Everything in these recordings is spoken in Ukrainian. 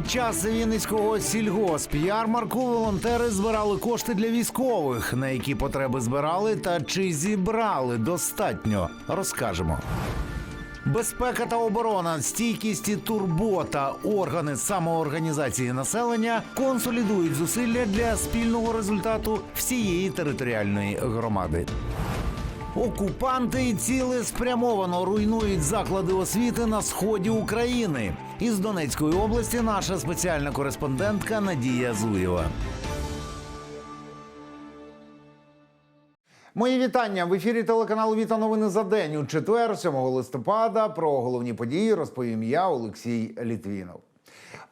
Під час Вінницького сільгосп ярмарку волонтери збирали кошти для військових. На які потреби збирали та чи зібрали достатньо, розкажемо. Безпека та оборона, стійкість і турбота, органи самоорганізації населення консолідують зусилля для спільного результату всієї територіальної громади. Окупанти цілеспрямовано руйнують заклади освіти на сході України. Із Донецької області наша спеціальна кореспондентка Надія Зуєва. Мої вітання в ефірі телеканалу Віта Новини за день у четвер, 7 листопада. Про головні події розповім я, Олексій Літвінов.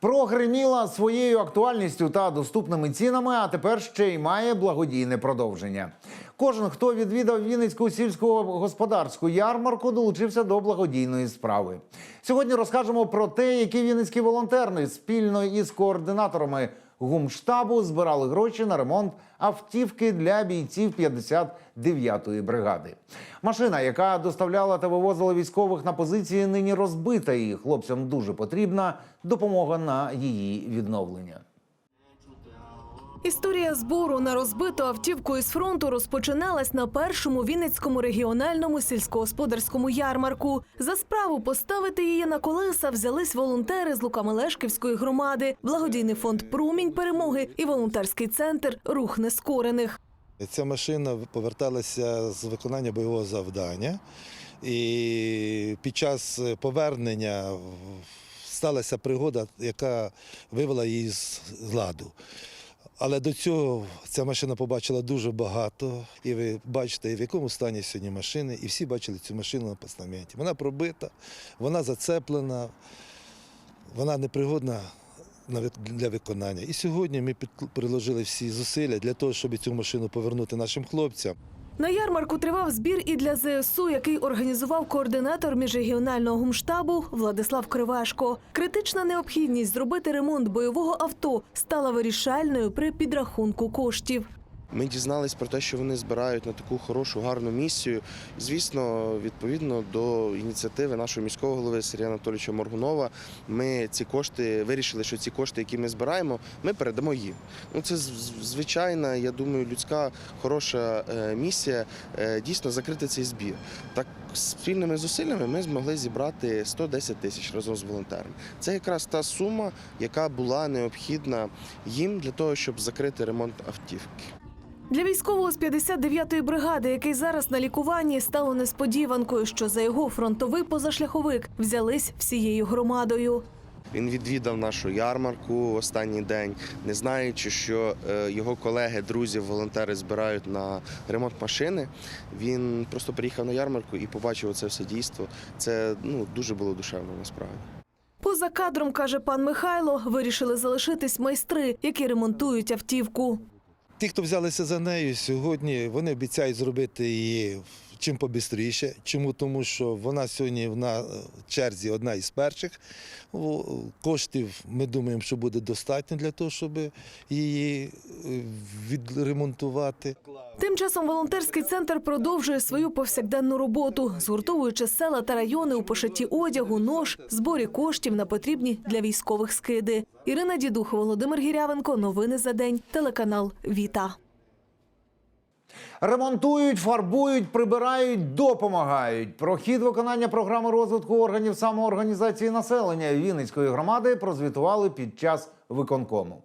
Прогреміла своєю актуальністю та доступними цінами, а тепер ще й має благодійне продовження. Кожен, хто відвідав Вінницьку сільськогосподарську ярмарку, долучився до благодійної справи. Сьогодні розкажемо про те, які вінницькі волонтерни спільно із координаторами гумштабу збирали гроші на ремонт автівки для бійців 59-ї бригади. Машина, яка доставляла та вивозила військових на позиції, нині розбита, і хлопцям дуже потрібна допомога на її відновлення. Історія збору на розбиту автівку із фронту розпочиналась на першому Вінницькому регіональному сільськогосподарському ярмарку. За справу поставити її на колеса взялись волонтери з Лукамелешківської громади, благодійний фонд Прумінь перемоги і волонтерський центр Рух нескорених. Ця машина поверталася з виконання бойового завдання, і під час повернення сталася пригода, яка вивела її з ладу. Але до цього ця машина побачила дуже багато, і ви бачите, в якому стані сьогодні машини, і всі бачили цю машину на постаменті. Вона пробита, вона зацеплена, вона непригодна для виконання. І сьогодні ми приложили всі зусилля для того, щоб цю машину повернути нашим хлопцям. На ярмарку тривав збір і для ЗСУ, який організував координатор міжрегіонального гумштабу Владислав Кривашко. Критична необхідність зробити ремонт бойового авто стала вирішальною при підрахунку коштів. Ми дізнались про те, що вони збирають на таку хорошу, гарну місію. Звісно, відповідно до ініціативи нашого міського голови Сергія Анатолійовича Моргунова, ми ці кошти вирішили, що ці кошти, які ми збираємо, ми передамо їм. Ну це звичайна, я думаю, людська хороша е, місія е, дійсно закрити цей збір. Так спільними зусиллями ми змогли зібрати 110 тисяч разом з волонтерами. Це якраз та сума, яка була необхідна їм для того, щоб закрити ремонт автівки. Для військового з 59-ї бригади, який зараз на лікуванні, стало несподіванкою, що за його фронтовий позашляховик взялись всією громадою. Він відвідав нашу ярмарку в останній день, не знаючи, що е, його колеги, друзі, волонтери збирають на ремонт машини. Він просто приїхав на ярмарку і побачив це все дійство. Це ну дуже було душевно насправді. Поза кадром, каже пан Михайло, вирішили залишитись майстри, які ремонтують автівку. Ті, хто взялися за нею сьогодні, вони обіцяють зробити її чим побістріше. Чому? Тому що вона сьогодні на черзі одна із перших. Коштів ми думаємо, що буде достатньо для того, щоб її е, відремонтувати. Тим часом волонтерський центр продовжує свою повсякденну роботу, згуртовуючи села та райони у пошитті одягу, нож, зборі коштів на потрібні для військових скиди. Ірина Дідух, Володимир Гірявенко. Новини за день. Телеканал Віта. Ремонтують, фарбують, прибирають, допомагають. Про хід виконання програми розвитку органів самоорганізації населення Вінницької громади прозвітували під час виконкому.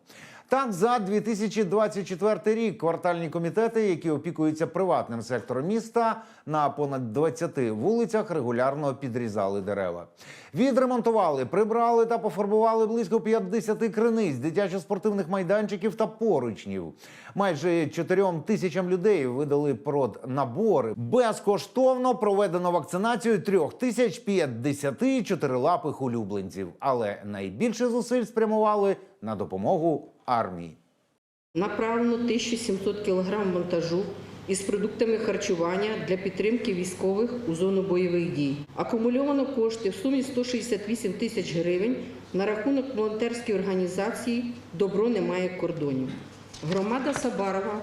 Так, за 2024 рік квартальні комітети, які опікуються приватним сектором міста, на понад 20 вулицях регулярно підрізали дерева. Відремонтували, прибрали та пофарбували близько 50 криниць, дитячо-спортивних майданчиків та поручнів. Майже 4 тисячам людей видали проднабори. Безкоштовно проведено вакцинацію 3050 чотирилапих улюбленців. Але найбільше зусиль спрямували на допомогу армії. Направлено 1700 кг монтажу із продуктами харчування для підтримки військових у зону бойових дій. Акумульовано кошти в сумі 168 тисяч гривень на рахунок волонтерської організації Добро немає кордонів. Громада Сабарова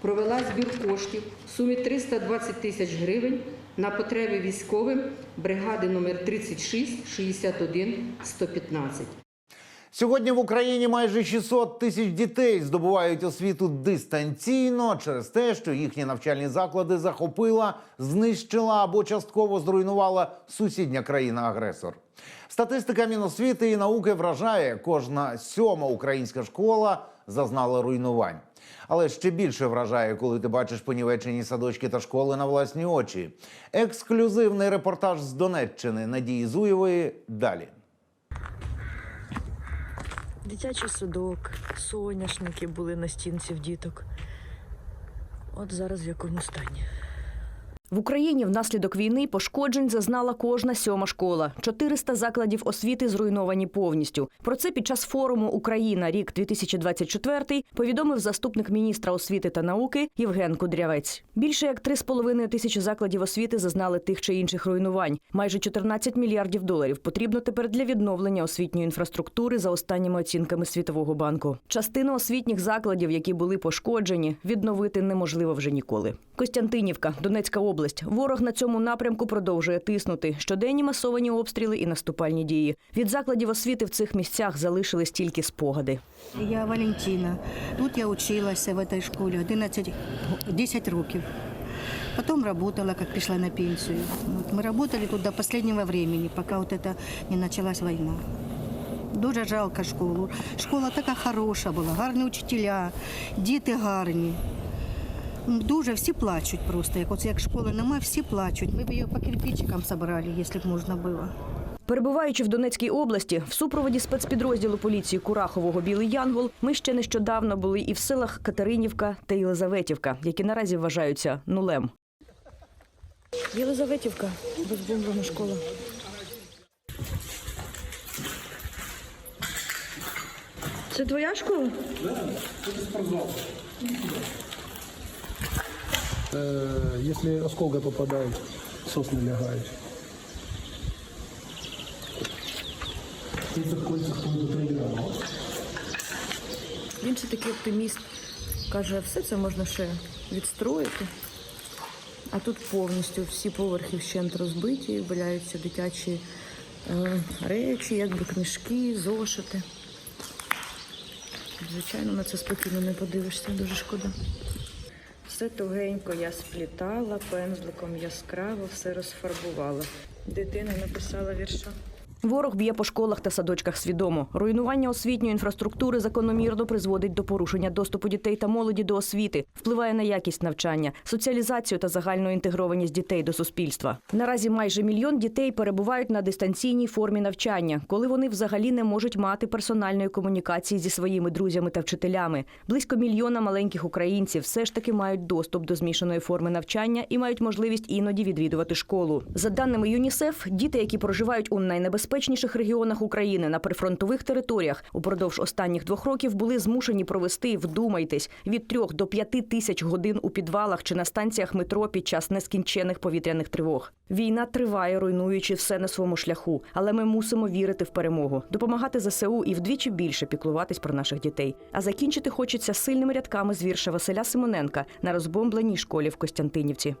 провела збір коштів в сумі 320 тисяч гривень на потреби військовим бригади номер 36 61 115. Сьогодні в Україні майже 600 тисяч дітей здобувають освіту дистанційно через те, що їхні навчальні заклади захопила, знищила або частково зруйнувала сусідня країна-агресор. Статистика Міносвіти і науки вражає, кожна сьома українська школа зазнала руйнувань. Але ще більше вражає, коли ти бачиш понівечені садочки та школи на власні очі. Ексклюзивний репортаж з Донеччини Надії Зуєвої далі. Дитячий садок, соняшники були на стінці в діток. От зараз в якому стані. В Україні внаслідок війни пошкоджень зазнала кожна сьома школа. 400 закладів освіти зруйновані повністю. Про це під час форуму Україна рік 2024 повідомив заступник міністра освіти та науки Євген Кудрявець. Більше як 3,5 тисячі закладів освіти зазнали тих чи інших руйнувань. Майже 14 мільярдів доларів потрібно тепер для відновлення освітньої інфраструктури за останніми оцінками Світового банку. Частину освітніх закладів, які були пошкоджені, відновити неможливо вже ніколи. Костянтинівка, Донецька область Ворог на цьому напрямку продовжує тиснути. Щоденні масовані обстріли і наступальні дії. Від закладів освіти в цих місцях залишились тільки спогади. Я Валентина. Тут я училася в этой школі 11, 10 років. Потом работала, как пришла на пенсию. Вот мы работали тут до последнего времени, пока вот это не началась война. Дуже жалко школу. Школа така хороша була, гарні учителя, діти гарні. Дуже всі плачуть просто. Як, от, як школи немає, всі плачуть. Ми б її по кирпичикам собрали, якщо б можна було. Перебуваючи в Донецькій області, в супроводі спецпідрозділу поліції Курахового Білий Янгол, ми ще нещодавно були і в селах Катеринівка та Єлизаветівка, які наразі вважаються нулем. Єлизаветівка, розбомблена школа. Це твоя школа? Э, Если осколка попадает, сосны лягают. Кольца кто-то проиграл. Він ще такий оптиміст. Каже, все це можна ще відстроїти. А тут повністю всі поверхи вщент розбиті, валяються дитячі е, речі, якби книжки, зошити. Звичайно, на це спокійно не подивишся, дуже шкода. Все тугенько я сплітала, пензликом яскраво все розфарбувала. Дитина написала вірша. Ворог б'є по школах та садочках свідомо. Руйнування освітньої інфраструктури закономірно призводить до порушення доступу дітей та молоді до освіти, впливає на якість навчання, соціалізацію та загальну інтегрованість дітей до суспільства. Наразі майже мільйон дітей перебувають на дистанційній формі навчання, коли вони взагалі не можуть мати персональної комунікації зі своїми друзями та вчителями. Близько мільйона маленьких українців все ж таки мають доступ до змішаної форми навчання і мають можливість іноді відвідувати школу. За даними ЮНІСЕФ, діти, які проживають у найнебезпечніших регіонах України на прифронтових територіях, упродовж останніх двох років були змушені провести, вдумайтесь, від трьох до п'яти тисяч годин у підвалах чи на станціях метро під час нескінчених повітряних тривог. Війна триває, руйнуючи все на своєму шляху, але ми мусимо вірити в перемогу, допомагати ЗСУ і вдвічі більше піклуватись про наших дітей. А закінчити хочеться сильними рядками з вірша Василя Симоненка на розбомбленій школі в Костянтинівці.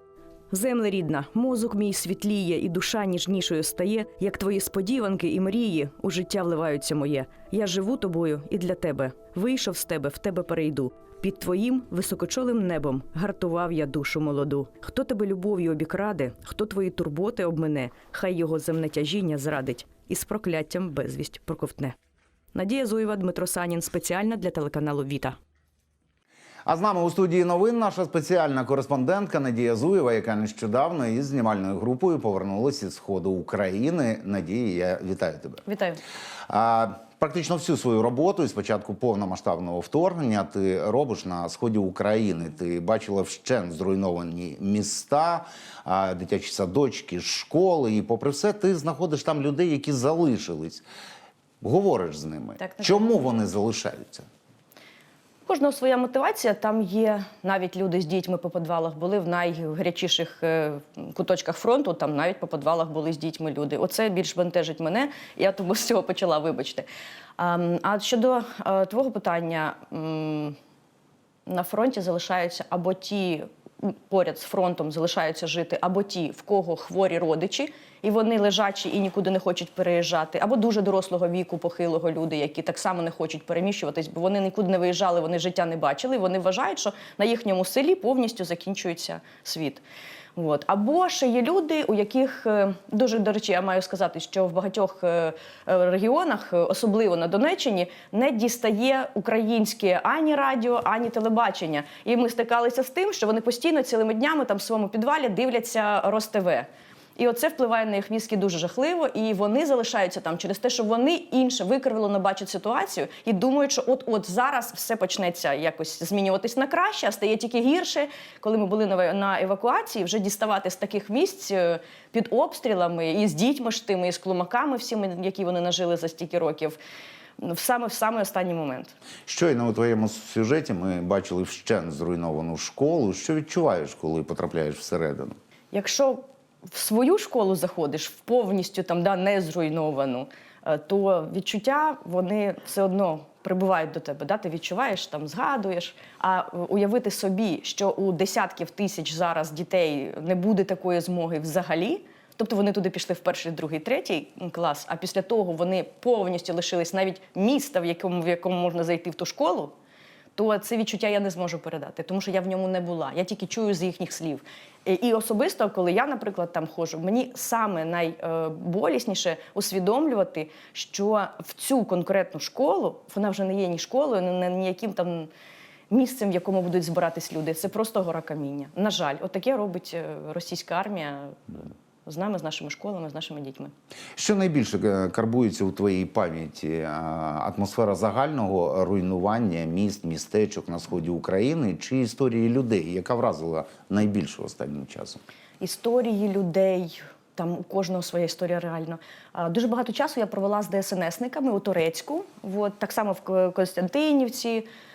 Земле рідна, мозок мій світліє, і душа ніжнішою стає, як твої сподіванки і мрії у життя вливаються моє. Я живу тобою і для тебе. Вийшов з тебе, в тебе перейду. Під твоїм високочолим небом гартував я душу молоду. Хто тебе любов'ю обікраде, хто твої турботи обмине, хай його земне тяжіння зрадить і з прокляттям безвість проковтне. Надія Зуєва, Дмитро Санін спеціально для телеканалу Віта. А з нами у студії новин наша спеціальна кореспондентка Надія Зуєва, яка нещодавно із знімальною групою повернулася із сходу України. Надія, я вітаю тебе. Вітаю. А, практично всю свою роботу із початку повномасштабного вторгнення ти робиш на сході України. Ти бачила вщент зруйновані міста, а, дитячі садочки, школи. І попри все, ти знаходиш там людей, які залишились. Говориш з ними. Так, так. Чому вони залишаються? Кожного своя мотивація. Там є навіть люди з дітьми по підвалах були в найгарячіших е, куточках фронту. Там навіть по підвалах були з дітьми люди. Оце більш бентежить мене. Я тому з цього почала, вибачте. А, щодо е, твого питання, на фронті залишаються або ті поряд з фронтом залишаються жити, або ті, в кого хворі родичі, і вони лежачі і нікуди не хочуть переїжджати, або дуже дорослого віку, похилого люди, які так само не хочуть переміщуватись, бо вони нікуди не виїжджали, вони життя не бачили. Вони вважають, що на їхньому селі повністю закінчується світ. От. Або ще є люди, у яких е, дуже до речі, я маю сказати, що в багатьох е, е, регіонах, особливо на Донеччині, не дістає українське ані радіо, ані телебачення. І ми стикалися з тим, що вони постійно цілими днями там в своєму підвалі дивляться Роств. І оце впливає на їх мізки дуже жахливо, і вони залишаються там через те, що вони інше викривлено бачать ситуацію і думають, що от-от зараз все почнеться якось змінюватись на краще, а стає тільки гірше. Коли ми були на евакуації, вже діставати з таких місць е, під обстрілами і з дітьми ж тими, і з клумаками, всіми, які вони нажили за стільки років. ну, В саме в саме останній момент. Щойно у твоєму сюжеті ми бачили вщент зруйновану школу. Що відчуваєш, коли потрапляєш всередину? Якщо в свою школу заходиш в повністю там да, не зруйновану, е, то відчуття вони все одно прибувають до тебе. Да? Ти відчуваєш, там згадуєш. А е, уявити собі, що у десятків тисяч зараз дітей не буде такої змоги взагалі. Тобто вони туди пішли в перший, другий, третій клас, а після того вони повністю лишились навіть міста, в якому в якому можна зайти в ту школу то це відчуття я не зможу передати, тому що я в ньому не була. Я тільки чую з їхніх слів. І, особисто, коли я, наприклад, там ходжу, мені саме найболісніше усвідомлювати, що в цю конкретну школу вона вже не є ні школою, не, не ніяким там. Місцем, в якому будуть збиратись люди, це просто гора каміння. На жаль, отаке робить е, російська армія з нами, з нашими школами, з нашими дітьми. Що найбільше е, карбується у твоїй пам'яті? Атмосфера загального руйнування міст, містечок на сході України чи історії людей, яка вразила найбільше останнім часом? історії людей. Там у кожного своя історія реально. Дуже багато часу я провела з ДСНСниками у Турецьку, от, так само в К- Костянтинівці. А,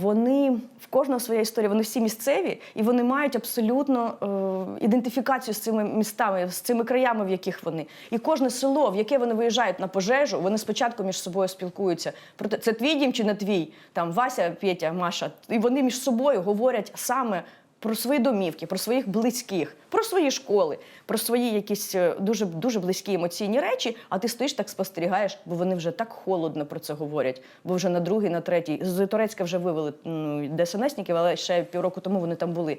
Вони в кожного своя історія, вони всі місцеві, і вони мають абсолютно е, ідентифікацію з цими містами, з цими краями, в яких вони. І кожне село, в яке вони виїжджають на пожежу, вони спочатку між собою спілкуються. Проте це твій дім чи не твій? Там Вася, Петя, Маша. І вони між собою говорять саме про свої домівки, про своїх близьких, про свої школи, про свої якісь е, дуже дуже близькі емоційні речі. А ти стоїш так спостерігаєш, бо вони вже так холодно про це говорять. Бо вже на другий, на третій з Турецька вже вивели ну, ДСНСників, але ще півроку тому вони там були.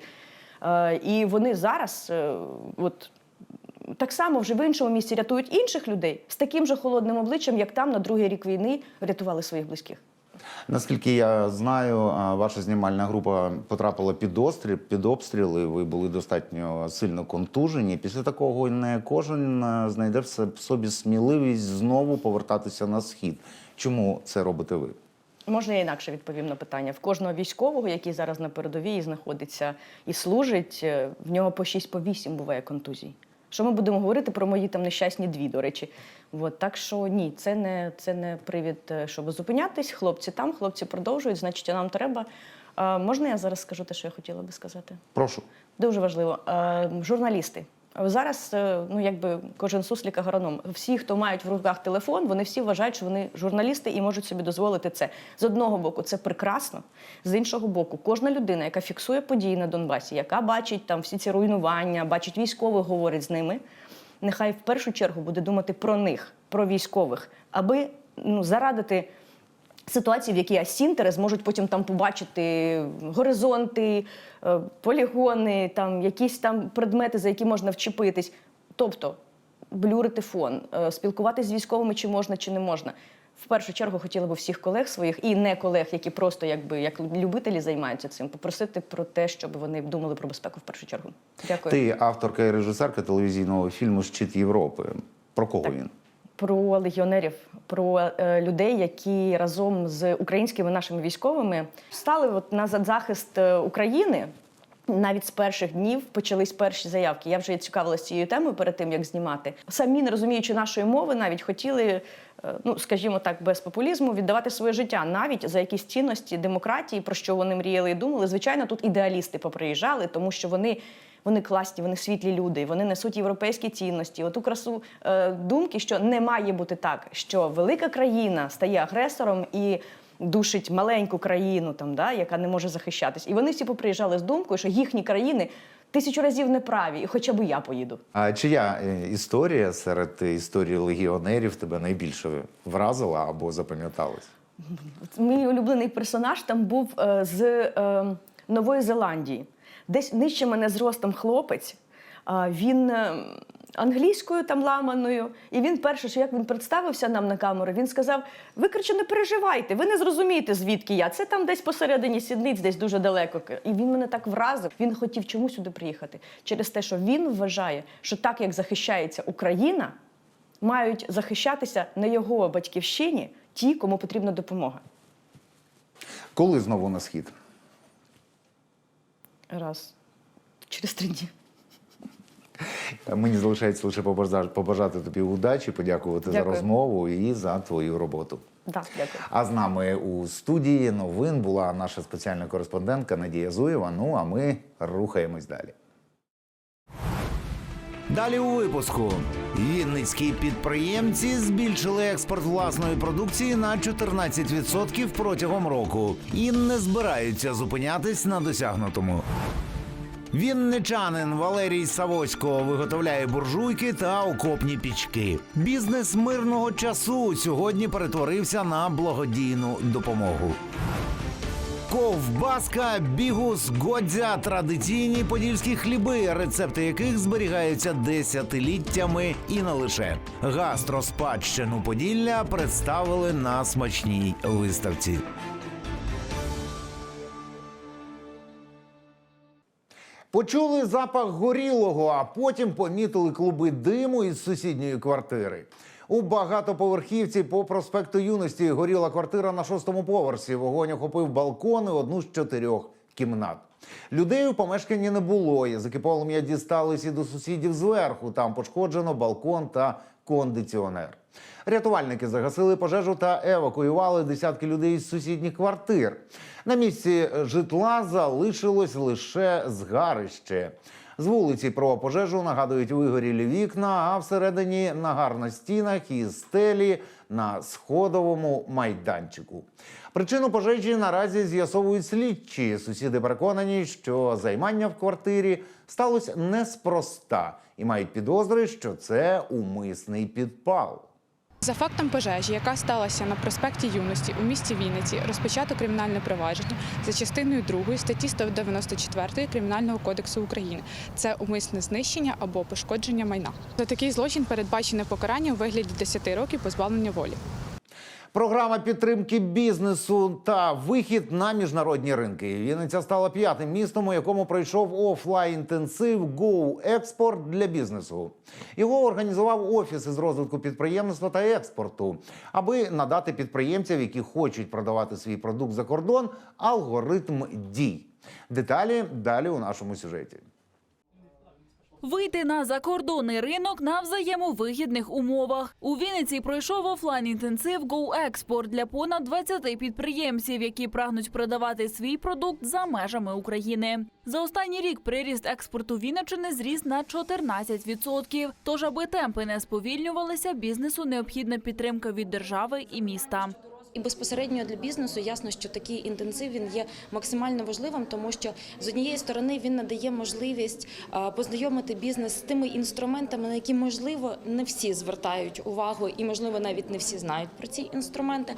Е, і вони зараз, е, от. Так само вже в іншому місці рятують інших людей з таким же холодним обличчям, як там на другий рік війни рятували своїх близьких. Наскільки я знаю, ваша знімальна група потрапила під обстріл, під обстріли. Ви були достатньо сильно контужені. Після такого не кожен знайде в собі сміливість знову повертатися на схід. Чому це робите ви? Можна я інакше відповім на питання. В кожного військового, який зараз на передовій знаходиться і служить, е, в нього по 6 по 8 буває контузій. Що ми будемо говорити про мої там нещасні дві, до речі. От, так що ні, це не, це не привід, е, щоб зупинятись. Хлопці там, хлопці продовжують, значить, нам треба. Е, можна я зараз скажу те, що я хотіла би сказати? Прошу. Дуже важливо. Е, журналісти. Зараз, е, ну якби кожен суслік агроном. Всі, хто мають в руках телефон, вони всі вважають, що вони журналісти і можуть собі дозволити це. З одного боку, це прекрасно. З іншого боку, кожна людина, яка фіксує події на Донбасі, яка бачить там всі ці руйнування, бачить військових, говорить з ними. Нехай в першу чергу буде думати про них, про військових, аби ну, зарадити ситуації, в якій асінтери зможуть потім там побачити горизонти, е, полігони, там якісь там предмети, за які можна вчепитись. Тобто блюрити фон, е, спілкуватися з військовими, чи можна, чи не можна. В першу чергу хотіла б всіх колег своїх і не колег, які просто якби як любителі займаються цим, попросити про те, щоб вони думали про безпеку в першу чергу. Дякую. Ти авторка і режисерка телевізійного фільму Щит Європи. Про кого він? Про легіонерів, про е, людей, які разом з українськими нашими військовими стали от на захист е, України. Навіть з перших днів почались перші заявки. Я вже цікавилася цією темою перед тим, як знімати. Самі, не розуміючи нашої мови, навіть хотіли, е, ну скажімо так, без популізму віддавати своє життя навіть за якісь цінності демократії, про що вони мріяли і думали. Звичайно, тут ідеалісти поприїжджали, тому що вони. Вони класні, вони світлі люди, вони несуть європейські цінності. Оту красу е, думки, що не має бути так, що велика країна стає агресором і душить маленьку країну, там да, яка не може захищатись. І вони всі поприїжджали з думкою, що їхні країни тисячу разів не праві, і хоча б я поїду. А чия е, історія серед історії легіонерів тебе найбільше вразила або запам'яталась? Мій улюблений персонаж там був е, з е, Нової Зеландії. Десь нижче мене зростом хлопець. Він е, англійською там ламаною. І він перше, що як він представився нам на камеру, він сказав: Ви коротше, не переживайте, ви не зрозумієте, звідки я. Це там десь посередині сідниць, десь дуже далеко. І він мене так вразив. Він хотів чому сюди приїхати через те, що він вважає, що так як захищається Україна, мають захищатися на його батьківщині ті, кому потрібна допомога. Коли знову на схід? Раз. Через три дні. Мені залишається лише побажати тобі удачі, подякувати за розмову і за твою роботу. Да, дякую. А з нами у студії новин була наша спеціальна кореспондентка Надія Зуєва. Ну а ми рухаємось далі. Далі у випуску Вінницькі підприємці збільшили експорт власної продукції на 14% протягом року і не збираються зупинятись на досягнутому. Вінничанин Валерій Савосько виготовляє буржуйки та окопні пічки. Бізнес мирного часу сьогодні перетворився на благодійну допомогу. Ковбаска, бігус, годзя традиційні подільські хліби, рецепти яких зберігаються десятиліттями і не лише. Гастроспадщину Поділля представили на смачній виставці. Почули запах горілого, а потім помітили клуби диму із сусідньої квартири. У багатоповерхівці по проспекту юності горіла квартира на шостому поверсі. Вогонь охопив балкон і одну з чотирьох кімнат. Людей у помешканні не було. Язики полум'я дістались і до сусідів зверху. Там пошкоджено балкон та кондиціонер. Рятувальники загасили пожежу та евакуювали десятки людей з сусідніх квартир. На місці житла залишилось лише згарище. З вулиці про пожежу нагадують вигорілі вікна, а всередині нагар на стінах і стелі на сходовому майданчику. Причину пожежі наразі з'ясовують слідчі. Сусіди переконані, що займання в квартирі сталося неспроста і мають підозри, що це умисний підпал. За фактом пожежі, яка сталася на проспекті Юності у місті Вінниці, розпочато кримінальне провадження за частиною 2 статті 194 Кримінального кодексу України. Це умисне знищення або пошкодження майна. За такий злочин передбачене покарання у вигляді 10 років позбавлення волі. Програма підтримки бізнесу та вихід на міжнародні ринки. Вінниця стала п'ятим містом, у якому пройшов офлайн-інтенсив Go Експорт для бізнесу. Його організував офіс із розвитку підприємництва та експорту, аби надати підприємцям, які хочуть продавати свій продукт за кордон, алгоритм дій. Деталі далі у нашому сюжеті. Вийти на закордонний ринок на взаємовигідних умовах. У Вінниці пройшов офлайн-інтенсив Go Export для понад 20 підприємців, які прагнуть продавати свій продукт за межами України. За останній рік приріст експорту Вінничини зріс на 14%. Тож, аби темпи не сповільнювалися, бізнесу необхідна підтримка від держави і міста. І безпосередньо для бізнесу ясно, що такий інтенсив він є максимально важливим, тому що з однієї сторони він надає можливість познайомити бізнес з тими інструментами, на які можливо не всі звертають увагу, і можливо навіть не всі знають про ці інструменти.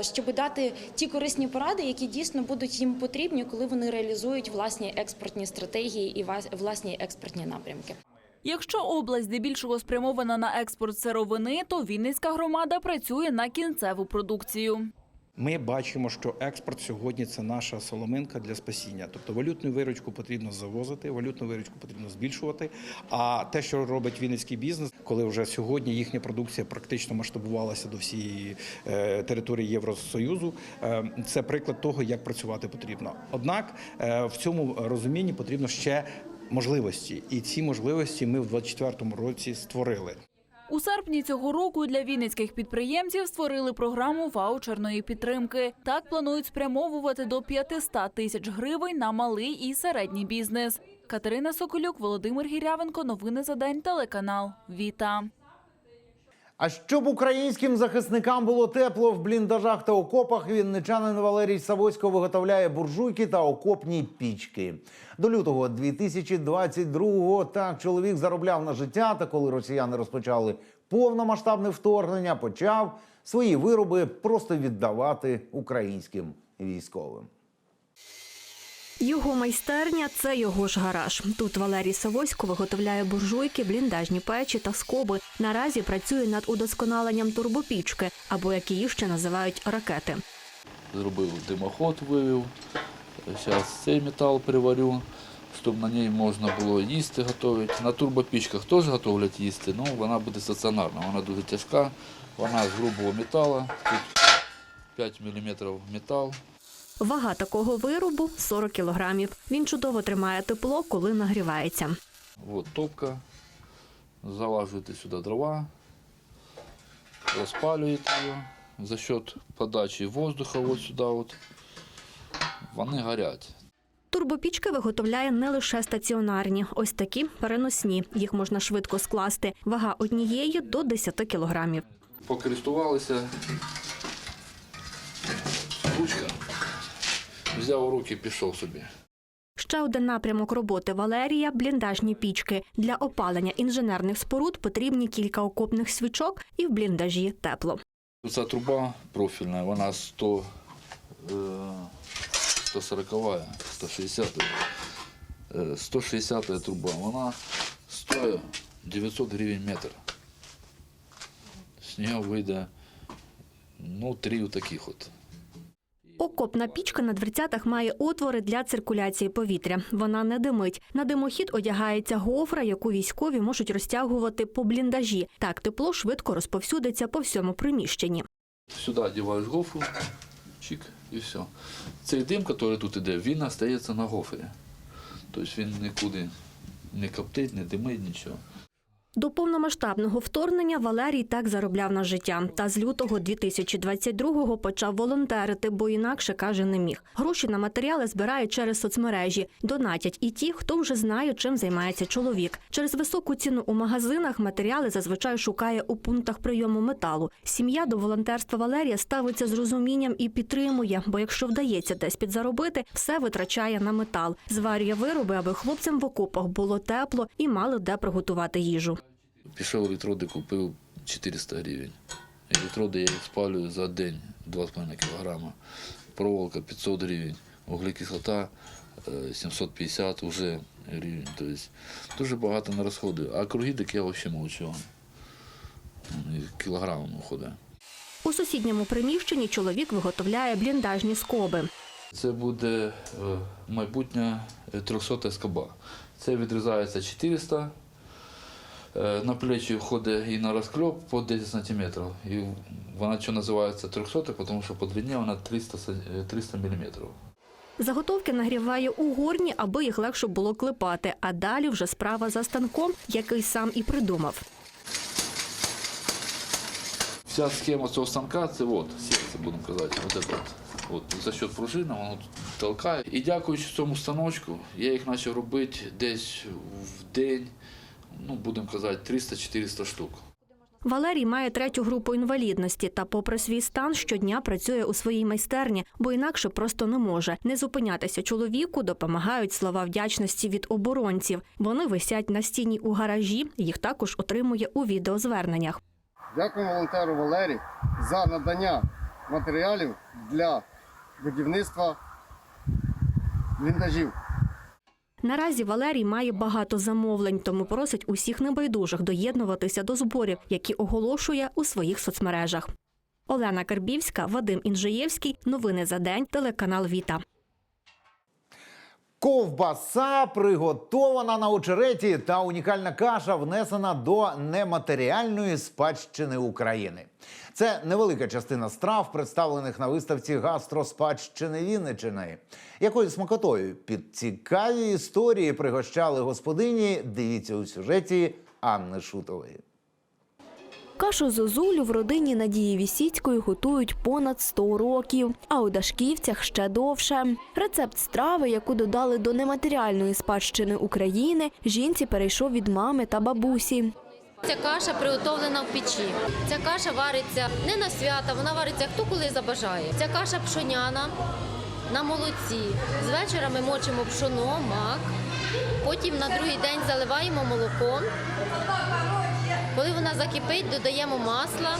Щоб дати ті корисні поради, які дійсно будуть їм потрібні, коли вони реалізують власні експортні стратегії і власні експортні напрямки. Якщо область здебільшого спрямована на експорт сировини, то Вінницька громада працює на кінцеву продукцію. Ми бачимо, що експорт сьогодні це наша соломинка для спасіння. Тобто валютну виручку потрібно завозити, валютну виручку потрібно збільшувати. А те, що робить вінницький бізнес, коли вже сьогодні їхня продукція практично масштабувалася до всієї е, території Євросоюзу, е, це приклад того, як працювати потрібно. Однак е, в цьому розумінні потрібно ще можливості, і ці можливості ми в 2024 році створили. У серпні цього року для вінницьких підприємців створили програму ваучерної підтримки. Так планують спрямовувати до 500 тисяч гривень на малий і середній бізнес. Катерина Соколюк, Володимир Гірявенко. Новини за день. Телеканал Віта. А щоб українським захисникам було тепло в бліндажах та окопах, вінничанин Валерій Савосько виготовляє буржуйки та окопні пічки. До лютого 2022-го так чоловік заробляв на життя. Та коли росіяни розпочали повномасштабне вторгнення, почав свої вироби просто віддавати українським військовим. Його майстерня це його ж гараж. Тут Валерій Савосько виготовляє буржуйки, бліндажні печі та скоби. Наразі працює над удосконаленням турбопічки, або як її ще називають ракети. Зробив димоход, вивів. Зараз цей метал приварю, щоб на ній можна було їсти готувати. На турбопічках теж готовлять їсти, але вона буде стаціонарна. Вона дуже тяжка, вона з грубого металу. Тут 5 мм метал. Вага такого виробу 40 кілограмів. Він чудово тримає тепло, коли нагрівається. Вот топка. Залаживаете сюда дрова, распаливаете ее за счет подачи воздуха вот сюда вот. Вони горять. Турбопічки виготовляє не лише стаціонарні, ось такі переносні. Їх можна швидко скласти. Вага однієї до 10 кілограмів. Покористувалися. Взяв у руки, пішов собі. Ще один напрямок роботи Валерія бліндажні пічки. Для опалення інженерних споруд потрібні кілька окопних свічок і в бліндажі тепло. Ця труба профільна, вона 100, е, 140, 160, е, 160 труба. Вона стоїть 900 гривень метр. З нього вийде ну, три таких от. Окопна пічка на дверцятах має отвори для циркуляції повітря. Вона не димить. На димохід одягається гофра, яку військові можуть розтягувати по бліндажі. Так тепло швидко розповсюдиться по всьому приміщенні. Сюди одягаєш гофру, чик і все. Цей дим, який тут іде, він остається на гофрі. Тобто він нікуди не коптить, не димить, нічого. До повномасштабного вторгнення Валерій так заробляв на життя. Та з лютого 2022-го почав волонтерити, бо інакше каже, не міг. Гроші на матеріали збирають через соцмережі. Донатять і ті, хто вже знає, чим займається чоловік. Через високу ціну у магазинах матеріали зазвичай шукає у пунктах прийому металу. Сім'я до волонтерства Валерія ставиться з розумінням і підтримує, бо якщо вдається десь підзаробити, все витрачає на метал. Зварює вироби, аби хлопцям в окопах було тепло і мали де приготувати їжу. Пішов електроди, купив 400 гривень. Електроди я їх спалюю за день 2,5 кг. Проволока 500 гривень, вуглекислота е, 750 вже гривень. Тобто дуже багато не розходую. А круги так я взагалі мовчу. Кілограмом уходить. У сусідньому приміщенні чоловік виготовляє бліндажні скоби. Це буде е, майбутня 300 скоба. Це відрізається 400, е, на плечі входить і на розкльоп по 10 см. І вона що називається 300, тому що по длині вона 300, е, 300 мм. Заготовки нагріває у горні, аби їх легше було клепати. А далі вже справа за станком, який сам і придумав. Вся схема цього станка це от, серце, будемо казати, от це от. От, за счет пружини воно тут толкає. І дякуючи цьому станочку, я їх почав робити десь в день, ну, будемо казати, 300-400 штук. Валерій має третю групу інвалідності та, попри свій стан, щодня працює у своїй майстерні, бо інакше просто не може. Не зупинятися чоловіку допомагають слова вдячності від оборонців. Вони висять на стіні у гаражі. Їх також отримує у відеозверненнях. Дякую волонтеру Валері за надання матеріалів для будівництва бліндажів. Наразі Валерій має багато замовлень, тому просить усіх небайдужих доєднуватися до зборів, які оголошує у своїх соцмережах. Олена Карбівська, Вадим Інжиєвський. Новини за день. Телеканал Віта. Ковбаса приготована на очереті та унікальна каша внесена до нематеріальної спадщини України. Це невелика частина страв, представлених на виставці гастроспадщини Вінничини. Якою смакотою під цікаві історії пригощали господині? Дивіться у сюжеті Анни Шутової. Кашу зозулю в родині Надії Вісіцької готують понад 100 років, а у Дашківцях ще довше. Рецепт страви, яку додали до нематеріальної спадщини України, жінці перейшов від мами та бабусі. Ця каша приготовлена в печі. Ця каша вариться не на свята, вона вариться хто коли забажає. Ця каша пшоняна на молоці. З вечора ми мочимо пшоно, мак. Потім на другий день заливаємо молоком. Коли вона закипить, додаємо масла,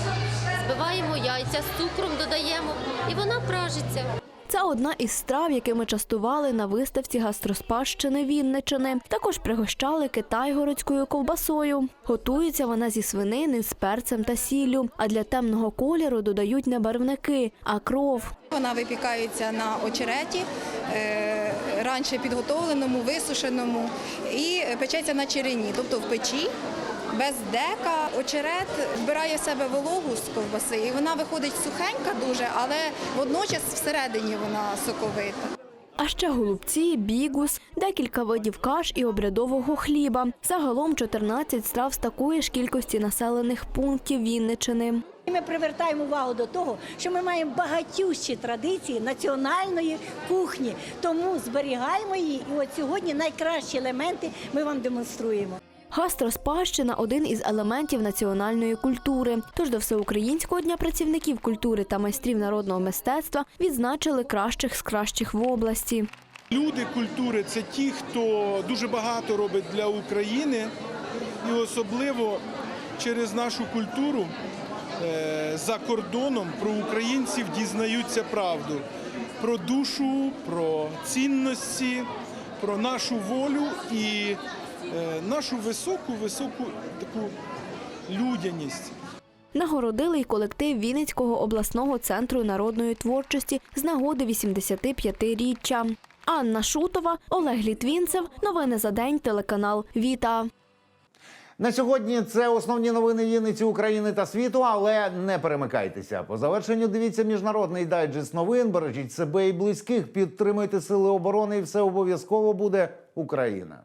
збиваємо яйця з цукром, додаємо і вона пражиться. Це одна із страв, якими частували на виставці гастроспадщини Вінничини. Також пригощали китайгородською ковбасою. Готується вона зі свинини з перцем та сіллю, а для темного кольору додають не барвники, а кров. Вона випікається на очереті, е, раніше підготовленому, висушеному, і печеться на черені, тобто в печі. Без дека очерет вбирає в себе вологу з ковбаси, і вона виходить сухенька дуже, але водночас всередині вона соковита. А ще голубці, бігус, декілька видів каш і обрядового хліба. Загалом 14 страв з такої ж кількості населених пунктів Вінничини. Ми привертаємо увагу до того, що ми маємо багатющі традиції національної кухні, тому зберігаємо її. І от сьогодні найкращі елементи ми вам демонструємо. Гастроспадщина один із елементів національної культури. Тож до всеукраїнського дня працівників культури та майстрів народного мистецтва відзначили кращих з кращих в області. Люди культури це ті, хто дуже багато робить для України, і особливо через нашу культуру е, за кордоном про українців дізнаються правду про душу, про цінності, про нашу волю і нашу високу, високу таку людяність. Нагородили й колектив Вінницького обласного центру народної творчості з нагоди 85-річчя. Анна Шутова, Олег Літвінцев. Новини за день. Телеканал Віта. На сьогодні це основні новини Вінниці України та світу, але не перемикайтеся. По завершенню дивіться міжнародний дайджест новин. Бережіть себе і близьких, підтримуйте сили оборони, і все обов'язково буде Україна.